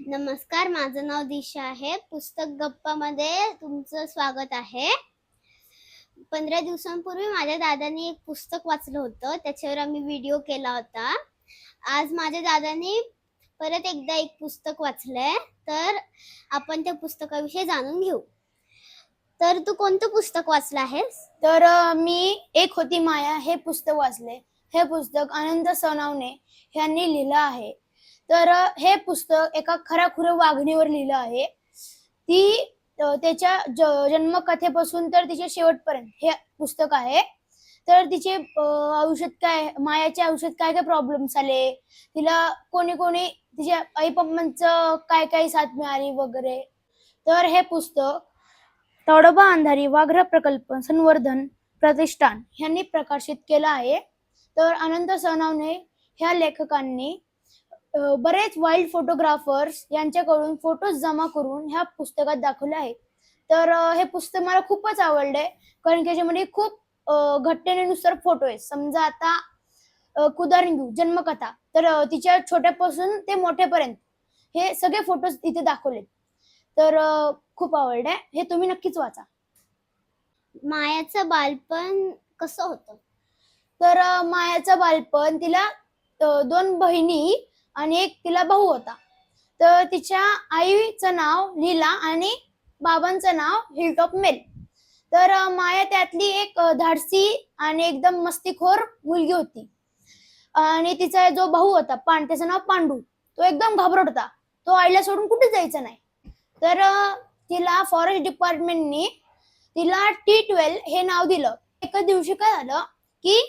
नमस्कार माझं नाव दिशा आहे. पुस्तक गप्पामध्ये तुमचं स्वागत आहे. पंधरा दिवसांपूर्वी माझ्या दादानी एक पुस्तक वाचलं होतं. त्याच्यावर आम्ही व्हिडिओ केला होता. आज माझ्या दादानी परत एकदा एक पुस्तक वाचलंय. तर आपण त्या पुस्तकाविषयी जाणून घेऊ. तर तू कोणतं पुस्तक वाचलं आहेस? तर मी एक होती माया हे पुस्तक वाचले हे पुस्तक आनंद सोनावणे यांनी लिहिलं आहे. तर हे पुस्तक एका खऱ्याखुऱ्या वाघणीवर लिहिलं आहे. ती त्याच्या ज- जन्मकथेपासून तर तिच्या शेवटपर्यंत हे पुस्तक आहे. तर तिचे आयुष्यात काय मायाच्या आयुष्यात काय काय प्रॉब्लेम्स आले? तिला कोणी कोणी तिच्या आई पप्पांचं काय काय साथ मिळाली वगैरे? तर हे पुस्तक तडोबा अंधारी वाघ्र प्रकल्प संवर्धन प्रतिष्ठान यांनी प्रकाशित केलं आहे. तर अनंत सनावने ह्या लेखकांनी बरेच वाईल्ड फोटोग्राफर्स यांच्याकडून फोटोज जमा करून ह्या पुस्तकात दाखवले आहे तर हे पुस्तक मला खूपच आवडले कारण की त्याच्यामध्ये खूप घटनेनुसार फोटो आहे समजा आता अ, उदाहरण घेऊ जन्मकथा तर तिच्या छोट्यापासून ते मोठ्यापर्यंत हे सगळे फोटोज इथे दाखवले तर खूप आवडले. हे तुम्ही नक्कीच वाचा. मायाचं बालपण कसं होतं? तर मायाचं बालपण तिला दोन बहिणी आणि एक तिला भाऊ होता. तर तिच्या आईचं नाव लीला आणि बाबांचं नाव हिलटॉप मेल. तर माया त्यातली एक धाडसी आणि एकदम मस्तीखोर मुलगी होती. आणि तिचा जो भाऊ होता पांड त्याचं नाव पांडू. तो एकदम घाबरट होता. तो आईला सोडून कुठे जायचा नाही. तर तिला फॉरेस्ट डिपार्टमेंटनी तिला टी ट्वेल्व हे नाव दिलं. एका दिवशी काय झालं की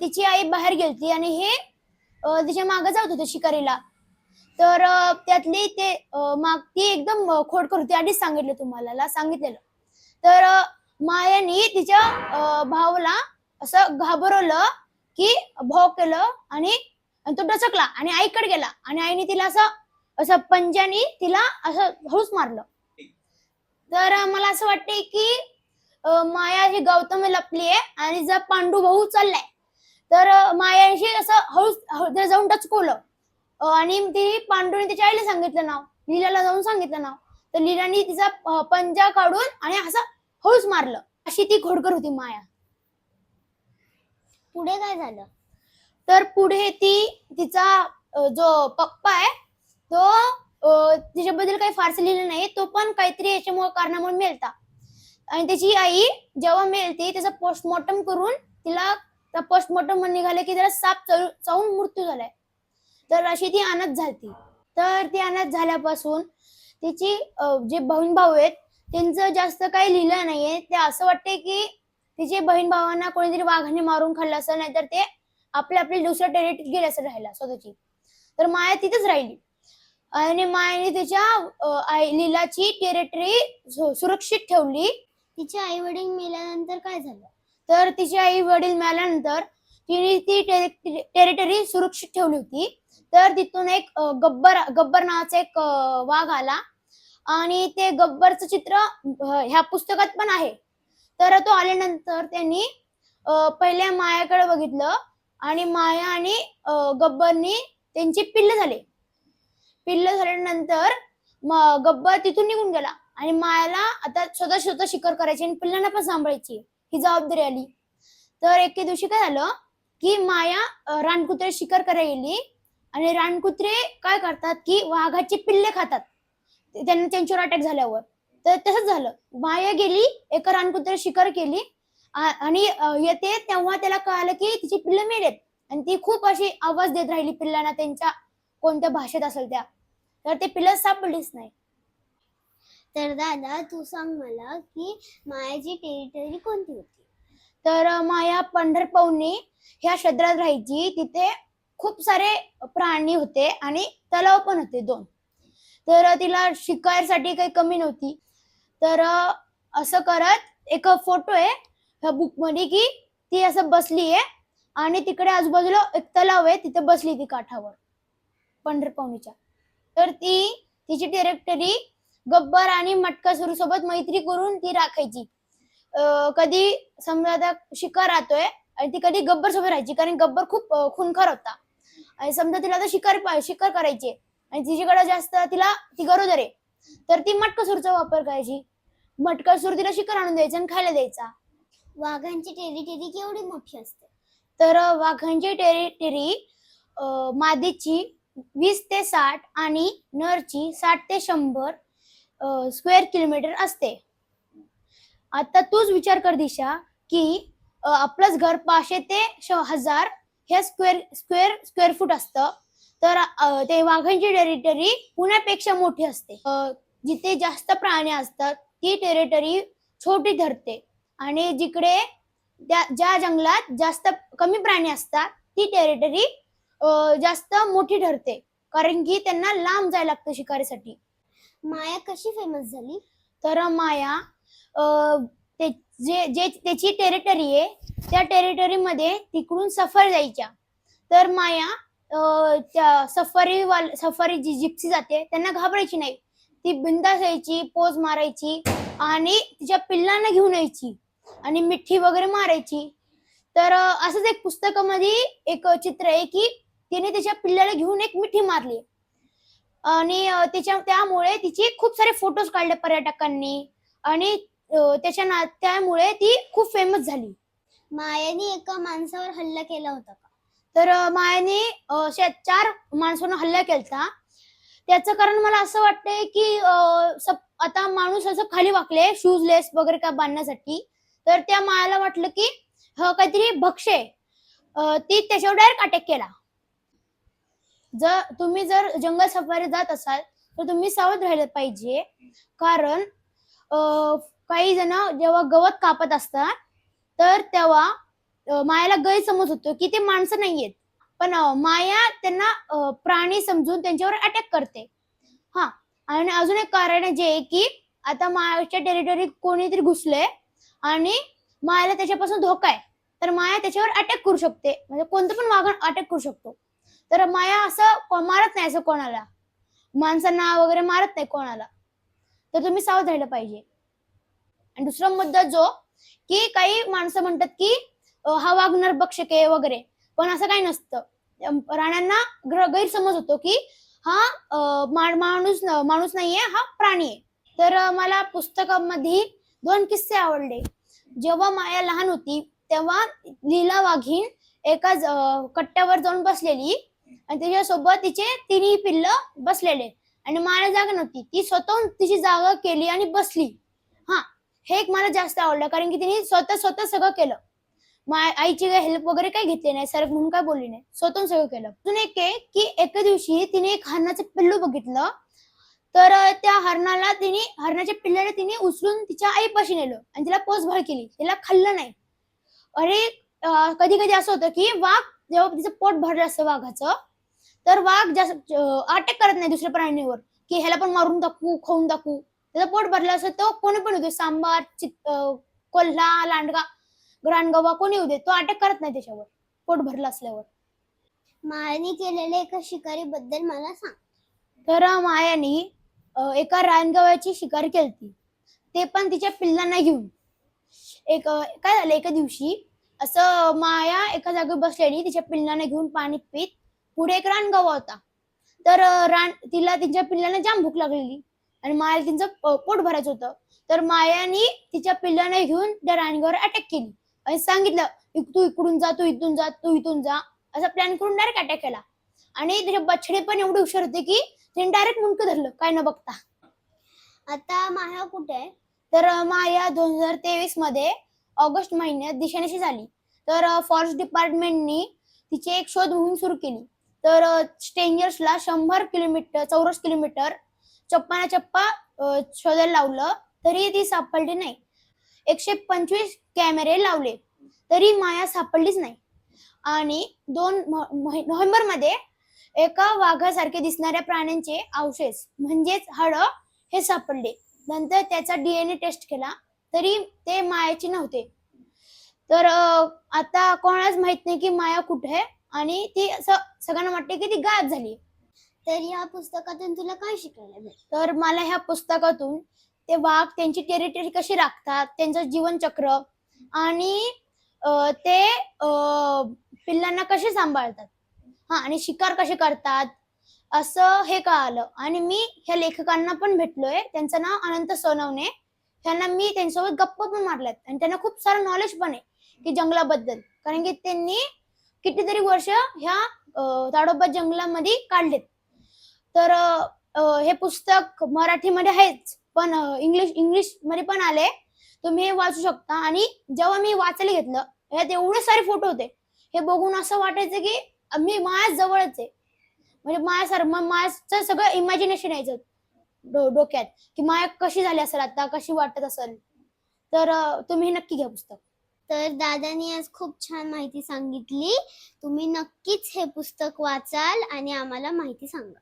तिची आई बाहेर गेलती आणि हे तिच्यामागे जात होते शिकारीला. तर त्यातली ते माग ती एकदम खोडकर होती. आधीच सांगितलं तुम्हाला ला सांगितलेलं. तर मायाने मायानी तिच्या भावाला असं घाबरवलं की भाव केलं आणि तो डचकला आणि आईकडे गेला. आणि आईने तिला असं असं पंजाने तिला असं हळूच मारलं. तर मला असं वाटतंय की माया ही गौतम लपली आहे आणि जर पांडू भाऊ चाललाय तर मायाशी असं हळूच हळू जाऊन टचकवलं अ, आणि ती पांडूने तिच्या आईला सांगितलं नाव. लीलाला जाऊन सांगितलं नाव. तर लीलाने तिचा पंजा काढून आणि असं हळूच मारलं. अशी ती घोडकर होती माया. पुढे काय झालं? तर पुढे ती तिचा जो पप्पा आहे तो तिच्याबद्दल काही फारसं लिहिलं नाही. तो पण काहीतरी याच्यामुळे कारणामुळे मेलता. आणि त्याची आई जेव्हा मेलती त्याचा पोस्टमॉर्टम करून तिला तर पोस्टमॉर्टम निघाले की त्याला साप चावून चावून मृत्यू झालाय. तर अशी ती अनाथ झाली तर ती अनाथ झाल्यापासून तिची जे बहीण भाऊ आहेत त्यांचं जास्त काही लिहिलं नाहीये. ते असं वाटते की तिचे बहीण भावांना कोणीतरी वाघाने मारून खाल्लं असं नाहीतर ते आपल्या आपली दुसऱ्या टेरिटरीत गेले असं राहिला स्वतःची तर माया तिथेच राहिली. आणि मायाने तिच्या लिलाची आई लीलाची टेरिटरी सुरक्षित ठेवली. तिचे आई वडील मेल्यानंतर काय झालं? तर तिचे आई वडील मिळाल्यानंतर तिने ती टेरिटरी सुरक्षित ठेवली होती. तर तिथून एक गब्बर गब्बर नावाचा एक वाघ आला. आणि ते गब्बरचं चित्र ह्या पुस्तकात पण आहे. तर तो आल्यानंतर त्यांनी पहिल्या मायाकडे बघितलं आणि माया आणि गब्बरनी त्यांची पिल्ल झाले. पिल्ल झाल्यानंतर गब्बर तिथून निघून गेला. आणि मायाला आता स्वतः स्वतः शिकार करायची आणि पिल्लांना पण सांभाळायची. ही जबाबदारी आली. तर एके दिवशी काय झालं की माया रानकुत्रे शिकार करायला गेली. आणि रानकुत्रे काय करतात की वाघाची पिल्ले खातात. त्यांना त्यांच्यावर अटॅक झाल्यावर. तर तसंच झालं. माया गेली एका रानकुत्रे शिकार केली. आणि येते तेव्हा त्याला कळालं की तिची पिल्लं मिळेल आणि ती खूप अशी आवाज देत राहिली पिल्लांना त्यांच्या कोणत्या भाषेत असेल त्या. तर ते पिल्लं सापडलीच नाही. तर दादा तू सांग मला की मायाची टेरिटरी कोणती होती? तर माया पंढरपवनी ह्या क्षेत्रात राहायची. तिथे खूप सारे प्राणी होते आणि तलाव पण होते दोन. तर तिला शिकायसाठी काही कमी नव्हती. तर असं करत एक फोटो आहे ह्या बुकमध्ये की ती असं बसली आहे आणि तिकडे आजूबाजूला एक तलाव आहे. तिथे बसली ती काठावर पंढरपवनीच्या. तर ती तिची टेरेक्टरी गब्बर आणि मटकासुरू सोबत मैत्री करून ती राखायची. कधी समजा आता शिकार राहतोय आणि ती कधी गब्बर सोबत राहायची कारण गब्बर खूप खुनखार होता. आणि समजा तिला आता शिकार शिकार करायची आणि तिच्याकडे जास्त तिला ती गरोदर आहे. तर ती मटकासूरचा वापर करायची. मटकासूर तिला शिकार आणून द्यायचा आणि खायला द्यायचा. वाघांची टेरिटरी केवढी मोठी असते. तर वाघांची टेरिटरी मादीची वीस ते साठ आणि नरची साठ ते शंभर स्क्वेअर किलोमीटर असते. आता तूच विचार कर दिशा की आपलंच घर पाचशे ते श- हजार हे स्क्वेअर स्क्वेअर स्क्वेअर फूट असतं. तर ते वाघांची टेरिटरी पुण्यापेक्षा मोठी असते. जिथे जास्त प्राणी असतात ती टेरिटरी छोटी ठरते आणि जिकडे त्या ज्या जंगलात जास्त कमी प्राणी असतात ती टेरिटरी जास्त मोठी ठरते कारण की त्यांना लांब जायला लागतं शिकारीसाठी. माया कशी फेमस झाली? तर माया अ, ते जे जे त्याची टेरिटरी आहे त्या टेरिटरीमध्ये तिकडून सफर जायच्या. तर माया अ, त्या सफारी वाल सफारी जी जिप्सी जाते त्यांना घाबरायची नाही. ती बिंदास यायची पोज मारायची आणि तिच्या पिल्लांना घेऊन यायची आणि मिठी वगैरे मारायची. तर असंच एक पुस्तकामध्ये एक चित्र आहे की तिने तिच्या पिल्लाला घेऊन एक मिठी मारली. आणि अ, तिच्या त्यामुळे तिचे खूप सारे फोटोज काढले पर्यटकांनी. आणि त्याच्या ना त्यामुळे ती खूप फेमस झाली. मायाने एका माणसावर हल्ला केला होता का? तर मायाने चार माणसांना हल्ला केलता. त्याचं कारण मला असं वाटतंय की सप- आता माणूस असं खाली वाकले शूजलेस वगैरे काय बांधण्यासाठी. तर त्या मायाला वाटलं की ह काहीतरी भक्ष आहे ती त्याच्यावर डायरेक्ट अटॅक केला. जर तुम्ही जर जंगल सफारी जात असाल तर तुम्ही सावध राहिलं पाहिजे. कारण अ, काही जण जेव्हा गवत कापत असतात तर तेव्हा मायाला गैरसमज होतो की ते माणसं नाहीयेत. पण माया त्यांना प्राणी समजून त्यांच्यावर अटॅक करते. हा. आणि अजून एक कारण जे आहे की आता मायाच्या टेरिटरीत कोणीतरी घुसले आणि मायाला त्याच्यापासून धोका आहे. तर माया त्याच्यावर अटॅक करू शकते. म्हणजे कोणतं पण वागण अटॅक करू शकतो. तर माया असं मारत नाही असं कोणाला. माणसांना वगैरे मारत नाही कोणाला. तर तुम्ही सावध राहिलं पाहिजे. आणि दुसरा मुद्दा जो की काही माणसं म्हणतात की हा वागणार नरभक्षक आहे वगैरे. पण असं काही नसतं. प्राण्यांना गैरसमज होतो की हा माणूस माणूस नाहीये हा प्राणी आहे. तर मला पुस्तकामध्ये दोन किस्से आवडले. जेव्हा माया लहान होती तेव्हा लीला वाघीण एका कट्ट्यावर जाऊन बसलेली. आणि त्याच्यासोबत तिचे तिन्ही पिल्ल बसलेले. आणि मला जागा नव्हती. ती स्वतःहून तिची जागा केली आणि बसली. हा हे एक मला जास्त आवडलं. कारण की तिने स्वतः स्वतः सगळं केलं. आईची काही हेल्प वगैरे काही घेतली नाही. सर म्हणून काय बोलली नाही. स्वतःहून सगळं केलं. अजून एक आहे की एका दिवशी तिने एक हरणाचं पिल्लू बघितलं. तर त्या हरणाला तिने हरणाच्या पिल्लाला तिने उचलून तिच्या आईपाशी नेलं. आणि तिला पोसभर केली. तिला खाल्लं नाही. अरे कधी कधी असं होतं की वाघ जेव्हा तिचं पोट भरलं असतं वाघाचं तर वाघ जास्त अटॅक करत नाही दुसऱ्या प्राण्यांवर की ह्याला पण मारून टाकू खाऊन टाकू. त्याचं पोट भरलं असं तो कोणी पण होते सांबार चित कोल्हा लांडगा रानगवा कोणी होते तो अटॅक करत नाही त्याच्यावर पोट भरलं असल्यावर. मायाने केलेल्या एका शिकारी बद्दल मला सांग. तर मायाने एका रानगव्याची शिकार केलती. ते पण तिच्या पिल्लांना घेऊन एक काय झालं एका दिवशी असं माया एका जागेवर बसलेली तिच्या पिल्लांना घेऊन पाणी पित पुढे एक रानगवा होता. तर रान तिला तिच्या पिल्लांना जाम भूक लागलेली आणि मायाला तिचं पोट भरायचं होतं. तर मायाने तिच्या पिल्लांना घेऊन त्या रानगवावर अटॅक केली आणि सांगितलं "इक- तू इकडून जा तू इथून जा तू इथून जा. असा प्लॅन करून डायरेक्ट अटॅक केला. आणि त्याचे बछडे पण एवढे हुशार होते की त्यांनी डायरेक्ट मुंडकं धरलं काय न बघता. आता माया कुठे आहे? तर माया दोन हजार तेवीसमध्ये ऑगस्ट महिन्यात दिशानिशी झाली तर फॉरेस्ट डिपार्टमेंटनी तिची एक शोध मोहीम सुरू केली. तर स्ट्रेंजर्सला शंभर किलोमीटर चौरस किलोमीटर चप्पा चप्पा शोधायला लावलं तरी ती सापडली नाही. एकशे पंचवीस कॅमेरे लावले तरी माया सापडलीच नाही. आणि दोन नोव्हेंबरमध्ये एका वाघासारखे दिसणाऱ्या प्राण्यांचे अवशेष म्हणजेच हड हे सापडले. नंतर त्याचा डीएनए टेस्ट केला. तरी ते मायाचे नव्हते. तर आता कोणालाच माहीत नाही की माया कुठे आहे आणि ती असं सगळ्यांना वाटते की ती गायब झाली तर या पुस्तकातून तुला काय शिकायला तर मला ह्या पुस्तकातून ते वाघ त्यांची टेरिटरी कशी राखतात त्यांचं जीवनचक्र आणि ते पिल्लांना कसे सांभाळतात? हा आणि शिकार कसे करतात? असं हे कळालं. आणि मी ह्या लेखकांना पण भेटलोय. त्यांचं नाव अनंत सोनवणे. त्यांना मी त्यांच्यासोबत गप्प पण मारल्यात. आणि त्यांना खूप सारं नॉलेज पण आहे की जंगलाबद्दल. कारण की त्यांनी कितीतरी वर्ष ह्या ताडोबा जंगलामध्ये काढलेत. तर हे पुस्तक मराठीमध्ये आहेच पण इंग्लिश इंग्लिशमध्ये पण आले तुम्ही हे वाचू शकता. आणि जेव्हा मी वाचायला घेतलं यात एवढे सारे फोटो होते. हे बघून असं वाटायचं की मी माझ्या जवळच आहे. म्हणजे माझ्या सर माझं सगळं इमॅजिनेशन यायचं डोक्यात की माया कशी झाली असेल आता? कशी वाटत असेल? तर तुम्ही नक्की घ्या पुस्तक. तर दादानी आज खूप छान माहिती सांगितली. तुम्ही नक्कीच हे पुस्तक वाचाल आणि आम्हाला माहिती सांगा.